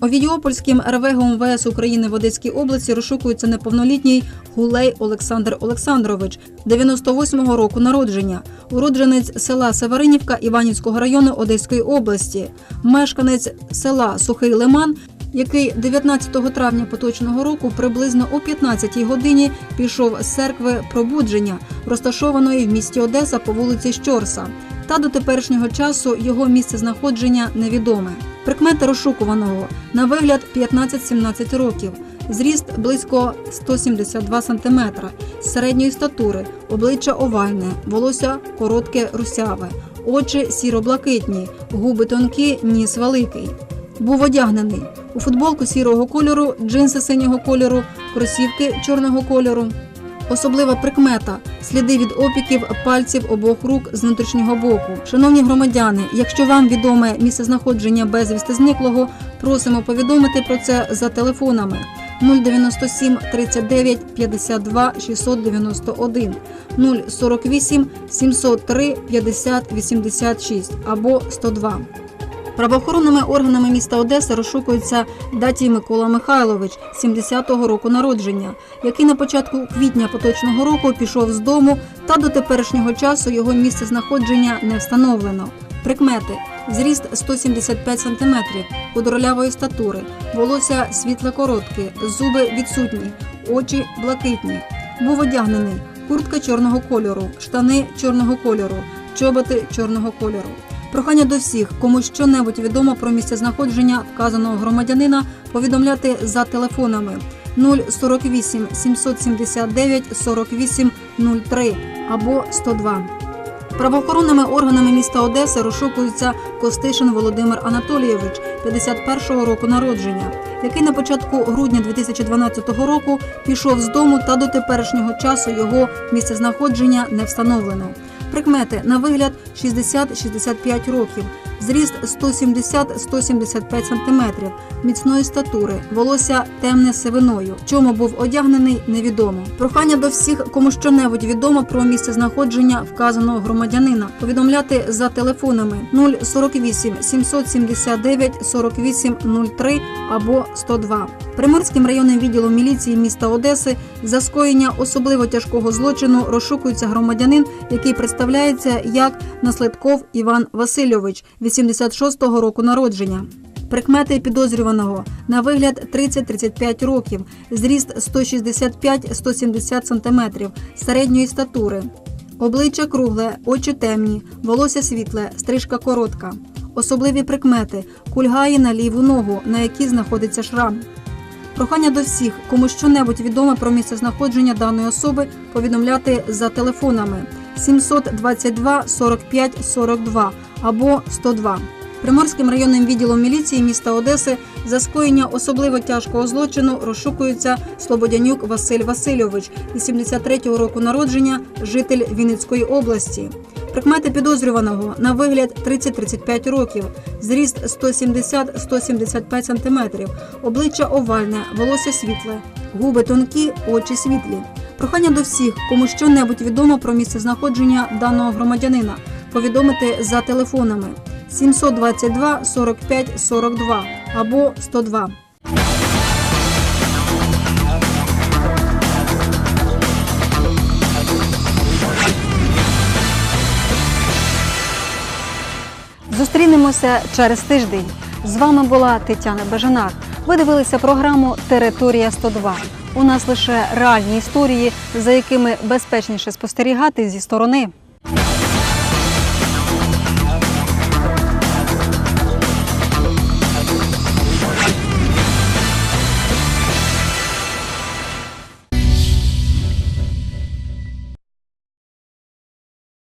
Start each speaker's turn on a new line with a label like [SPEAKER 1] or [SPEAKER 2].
[SPEAKER 1] Овідіопольським РВ ГУМВС України в Одеській області розшукується неповнолітній Гулей Олександр Олександрович, 98-го року народження, уродженець села Северинівка Іванівського району Одеської області, мешканець села Сухий Лиман, який 19 травня поточного року приблизно о 15-й годині пішов з церкви пробудження, розташованої в місті Одеса по вулиці Щорса. Та до теперішнього часу його місце знаходження невідоме. Прикмети розшукуваного на вигляд 15-17 років, зріст близько 172 см, середньої статури, обличчя овальне, волосся коротке русяве, очі сіро-блакитні, губи тонкі, ніс великий. Був одягнений. У футболку сірого кольору, джинси синього кольору, кросівки чорного кольору. Особлива прикмета сліди від опіків пальців обох рук з внутрішнього боку. Шановні громадяни, якщо вам відоме місце знаходження безвісти зниклого, просимо повідомити про це за телефонами 097 39 52 691, 048 703 50 86 або 102. Правоохоронними органами міста Одеси розшукується Датій Микола Михайлович, 70-го року народження, який на початку квітня поточного року пішов з дому, та до теперішнього часу його місце знаходження не встановлено. Прикмети: зріст 175 см, худорлявої статури, волосся світле коротке, зуби відсутні, очі блакитні. Був одягнений куртка чорного кольору, штани чорного кольору, чоботи чорного кольору. Прохання до всіх, кому що-небудь відомо про місце знаходження вказаного громадянина, повідомляти за телефонами 048 779 48 03 або 102. Правоохоронними органами міста Одеси розшукується Костишин Володимир Анатолійович, 51-го року народження, який на початку грудня 2012 року пішов з дому та до теперішнього часу його місцезнаходження не встановлено. Прикмети на вигляд 60-65 років, зріст 170-175 см, міцної статури, волосся темне сивиною. Чому був одягнений, невідомо. Прохання до всіх, кому що-небудь відомо про місце знаходження вказаного громадянина, повідомляти за телефонами 048 779 48 03 або 102. Приморським районним відділом міліції міста Одеси за скоєння особливо тяжкого злочину розшукується громадянин, який представляється як Наслідков Іван Васильович, 86-го року народження. Прикмети підозрюваного на вигляд 30-35 років, зріст 165-170 см, середньої статури. Обличчя кругле, очі темні, волосся світле, стрижка коротка. Особливі прикмети кульгає на ліву ногу, на якій знаходиться шрам. Прохання до всіх, кому що-небудь відомо про місце знаходження даної особи, повідомляти за телефонами 722 45 42 або 102. Приморським районним відділом міліції міста Одеси за скоєння особливо тяжкого злочину розшукується Слободянюк Василь Васильович, 83-го року народження, житель Вінницької області. Прикмети підозрюваного на вигляд 30-35 років, зріст 170-175 см, обличчя овальне, волосся світле, губи тонкі, очі світлі. Прохання до всіх, кому що-небудь відомо про місце знаходження даного громадянина, повідомити за телефонами 722 45 42 або 102. Зустрінемося через тиждень. З вами була Тетяна Бажанар. Ви дивилися програму Територія 102. У нас лише реальні історії, за якими безпечніше спостерігати зі сторони.